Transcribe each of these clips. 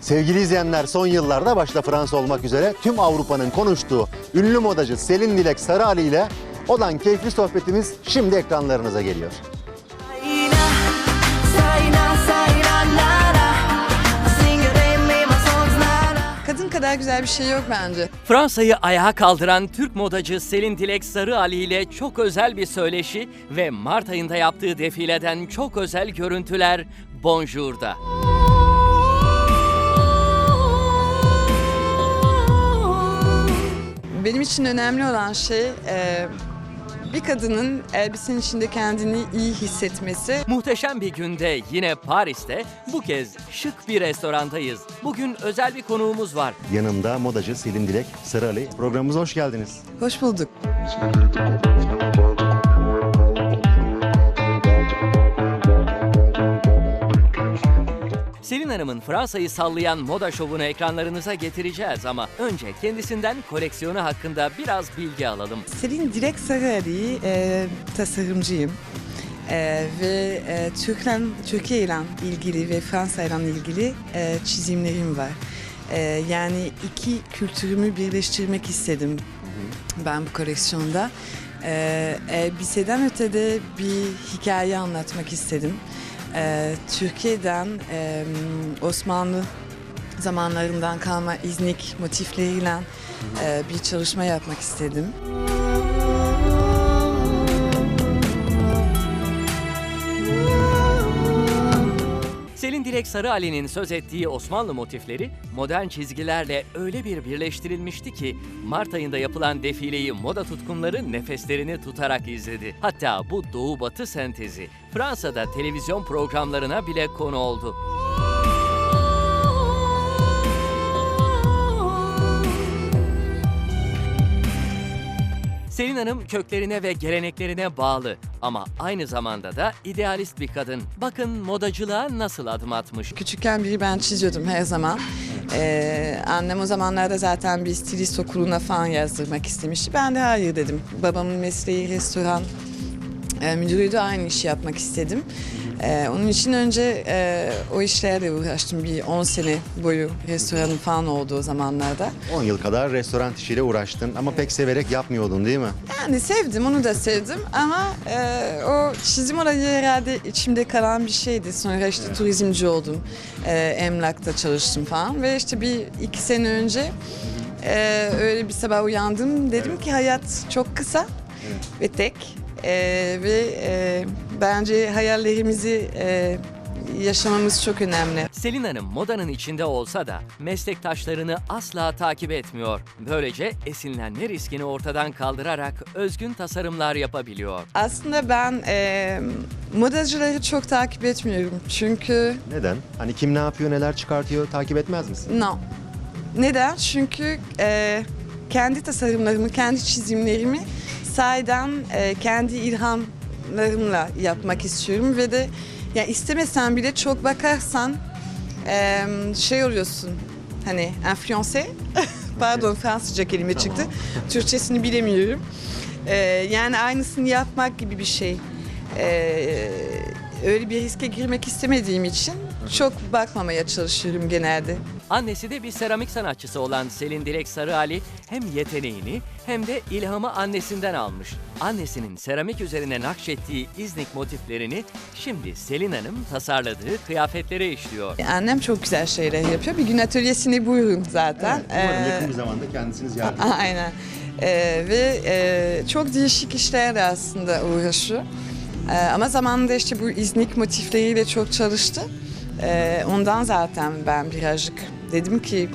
Sevgili izleyenler son yıllarda başta Fransa olmak üzere tüm Avrupa'nın konuştuğu ünlü modacı Selin Dilek Sarıali ile olan keyifli sohbetimiz şimdi ekranlarınıza geliyor. Kadın kadar güzel bir şey yok bence. Fransa'yı ayağa kaldıran Türk modacı Selin Dilek Sarıali ile çok özel bir söyleşi ve Mart ayında yaptığı defileden çok özel görüntüler Bonjour'da. Benim için önemli olan şey e, bir kadının elbisenin içinde kendini iyi hissetmesi. Muhteşem bir günde yine Paris'te bu kez şık bir restorandayız. Bugün özel bir konuğumuz var. Yanımda modacı Selin Dilek Sarıali. Programımıza hoş geldiniz. Hoş bulduk. Selin Hanım'ın Fransa'yı sallayan moda şovunu ekranlarınıza getireceğiz ama önce kendisinden koleksiyonu hakkında biraz bilgi alalım. Selin Dilek Sarıali e, tasarımcıyım. E, ve e, Türklen, Türkiye ile ilgili ve Fransa ile ilgili e, çizimlerim var. E, yani iki kültürümü birleştirmek istedim ben bu koleksiyonda. E, elbiseden ötede bir hikaye anlatmak istedim. E, Türkiye'den e, Osmanlı zamanlarından kalma İznik motifleriyle e, bir çalışma yapmak istedim. Selin Dilek Sarıali'nin söz ettiği Osmanlı motifleri modern çizgilerle öyle bir birleştirilmişti ki Mart ayında yapılan defileyi moda tutkunları nefeslerini tutarak izledi. Hatta bu doğu batı sentezi Fransa'da televizyon programlarına bile konu oldu. Selin Hanım köklerine ve geleneklerine bağlı ama aynı zamanda da idealist bir kadın. Bakın modacılığa nasıl adım atmış. Küçükken biri ben çiziyordum her zaman. Ee, annem o zamanlarda zaten bir stilist okuluna falan yazdırmak istemişti. Ben de hayır dedim. Babamın mesleği restoran e, müdürüydü. Aynı işi yapmak istedim. Ee, onun için önce e, o işlerle uğraştım. Bir 10 sene boyu restoranım falan oldu o zamanlarda. 10 yıl kadar restoran işiyle uğraştın ama pek severek yapmıyordun değil mi? Yani sevdim, onu da sevdim ama e, o çizim olayı herhalde içimde kalan bir şeydi. Sonra işte turizmci oldum, e, emlakta çalıştım falan ve işte bir iki sene önce e, öyle bir sabah uyandım. Dedim ki hayat çok kısa ve tek E, ve e, bence hayallerimizi e, yaşamamız çok önemli. Selin Hanım modanın içinde olsa da meslektaşlarını asla takip etmiyor. Böylece esinlenme riskini ortadan kaldırarak özgün tasarımlar yapabiliyor. Aslında ben e, modacıları çok takip etmiyorum çünkü Neden? Hani kim ne yapıyor, neler çıkartıyor takip etmez misin? No. Neden? Çünkü e, kendi tasarımlarımı, kendi çizimlerimi sahiden e, kendi ilhamlarımla yapmak istiyorum ve de ya istemesen bile çok bakarsan e, şey oluyorsun hani influence pardon Fransızca kelime çıktı Türkçesini bilemiyorum E, yani aynısını yapmak gibi bir şey E, öyle bir riske girmek istemediğim için çok bakmamaya çalışıyorum genelde. Annesi de bir seramik sanatçısı olan Selin Dilek Sarıali hem yeteneğini hem de ilhamı annesinden almış. Annesinin seramik üzerine nakşettiği İznik motiflerini şimdi Selin Hanım tasarladığı kıyafetlere işliyor. Annem çok güzel şeyler yapıyor. Bir gün atölyesine buyurun zaten. Umarım Ee, yakın bir zamanda kendisiniz yardım Aynen. Ee, ve e, çok değişik işlerle aslında uğraşıyor. Ee, ama zamanında işte bu İznik motifleriyle çok çalıştı. Ee, ondan zaten ben birazcık dedim ki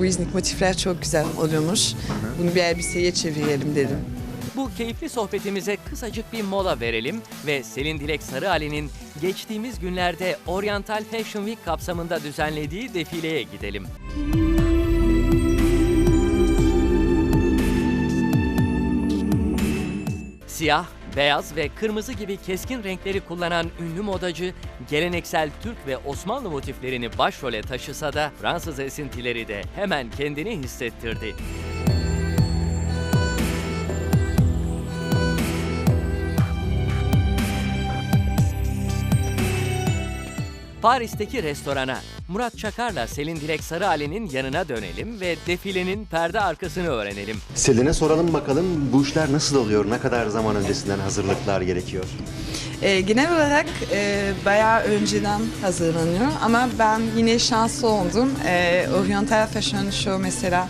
bu İznik motifler çok güzel oluyormuş. Bunu bir elbiseye çevirelim dedim. Bu keyifli sohbetimize kısacık bir mola verelim ve Selin Dilek Sarıali'nin geçtiğimiz günlerde Oriental Fashion Week kapsamında düzenlediği defileye gidelim. Siyah, beyaz ve kırmızı gibi keskin renkleri kullanan ünlü modacı, geleneksel Türk ve Osmanlı motiflerini başrole taşısa da Fransız esintileri de hemen kendini hissettirdi. Paris'teki restorana Murat Çakar'la Selin Dilek Sarıali'nin yanına dönelim ve defilenin perde arkasını öğrenelim. Selin'e soralım bakalım bu işler nasıl oluyor? Ne kadar zaman öncesinden hazırlıklar gerekiyor? E, genel olarak e, bayağı önceden hazırlanıyor ama ben yine şanslı oldum. E, Oriental Fashion Show mesela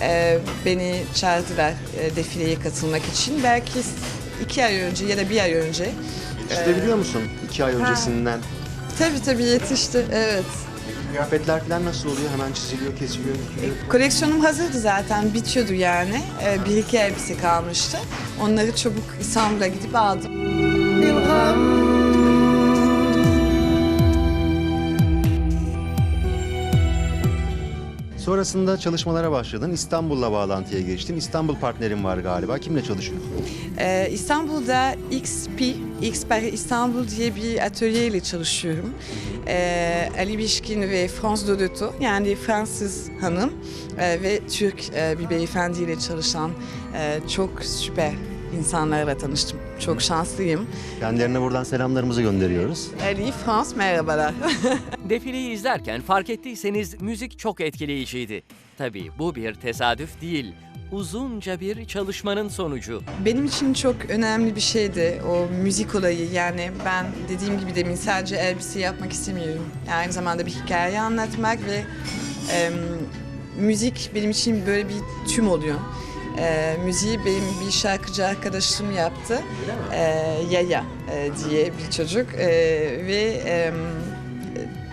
e, beni çağırdılar e, defileye katılmak için. Belki iki ay önce ya da bir ay önce. Yetiştirebiliyor musun? İki ay öncesinden. Tabii tabii yetişti, evet. Kıyafetler falan nasıl oluyor? Hemen çiziliyor, kesiliyor, dikiliyor. Koleksiyonum hazırdı zaten, bitiyordu yani. E, bir iki elbise kalmıştı. Onları çabuk İstanbul'a gidip aldım. Sonrasında çalışmalara başladın. İstanbul'la bağlantıya geçtin. İstanbul partnerin var galiba. Kimle çalışıyorsun? Ee, İstanbul'da XP, X Paris İstanbul diye bir atölyeyle çalışıyorum. Ee, Ali Bişkin ve France Dodoto yani Fransız hanım e, ve Türk e, bir beyefendiyle çalışan e, çok süper insanlarla tanıştım. Çok şanslıyım. Kendilerine buradan selamlarımızı gönderiyoruz. Ali, France merhabalar. Defileyi izlerken fark ettiyseniz müzik çok etkileyiciydi. Tabii bu bir tesadüf değil. Uzunca bir çalışmanın sonucu. Benim için çok önemli bir şeydi o müzik olayı. Yani ben dediğim gibi demin sadece elbise yapmak istemiyorum. Yani aynı zamanda bir hikaye anlatmak ve em, müzik benim için böyle bir tüm oluyor. E, müziği benim bir şarkıcı arkadaşım yaptı. E, Yaya e, diye bir çocuk E, ve em,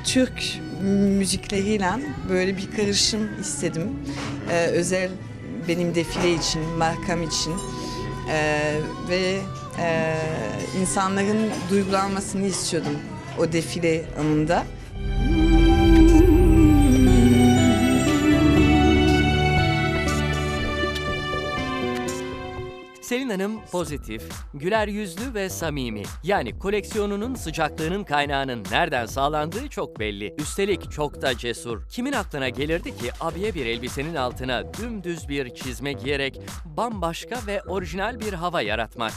Türk müzikleriyle böyle bir karışım istedim. E, özel benim defile için, markam için E, ve e, insanların duygulanmasını istiyordum o defile anında. Selin Hanım pozitif, güler yüzlü ve samimi. Yani koleksiyonunun sıcaklığının kaynağının nereden sağlandığı çok belli. Üstelik çok da cesur. Kimin aklına gelirdi ki abiye bir elbisenin altına dümdüz bir çizme giyerek bambaşka ve orijinal bir hava yaratmak?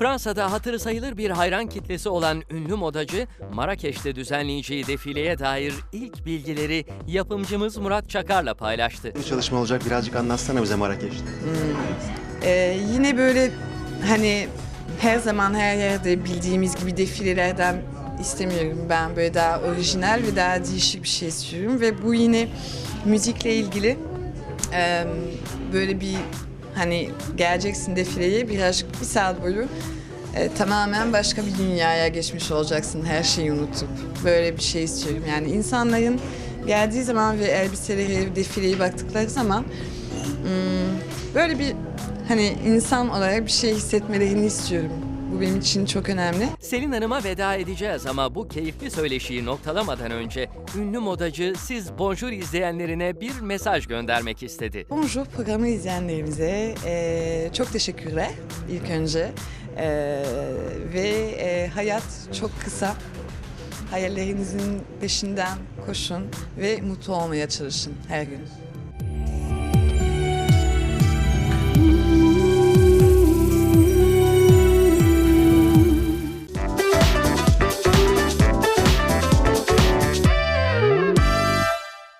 Fransa'da hatırı sayılır bir hayran kitlesi olan ünlü modacı, Marrakeş'te düzenleyeceği defileye dair ilk bilgileri yapımcımız Murat Çakar'la paylaştı. Bir çalışma olacak. Birazcık anlatsana bize Marrakeş'te. Ee, yine böyle hani her zaman her yerde bildiğimiz gibi defilelerden istemiyorum. Ben böyle daha orijinal ve daha değişik bir şey istiyorum ve bu yine müzikle ilgili Ee, böyle bir hani geleceksin defileye birazcık bir saat boyu e, tamamen başka bir dünyaya geçmiş olacaksın her şeyi unutup. Böyle bir şey istiyorum. Yani insanların geldiği zaman ve elbiseleri, defileye baktıkları zaman hmm, böyle bir hani insan olarak bir şey hissetmelerini istiyorum. Bu benim için çok önemli. Selin Hanım'a veda edeceğiz ama bu keyifli söyleşiyi noktalamadan önce ünlü modacı siz Bonjour izleyenlerine bir mesaj göndermek istedi. Bonjour programı izleyenlerimize eee, çok teşekkürler ilk önce. Eee, ve eee, hayat çok kısa. Hayallerinizin peşinden koşun ve mutlu olmaya çalışın her gün.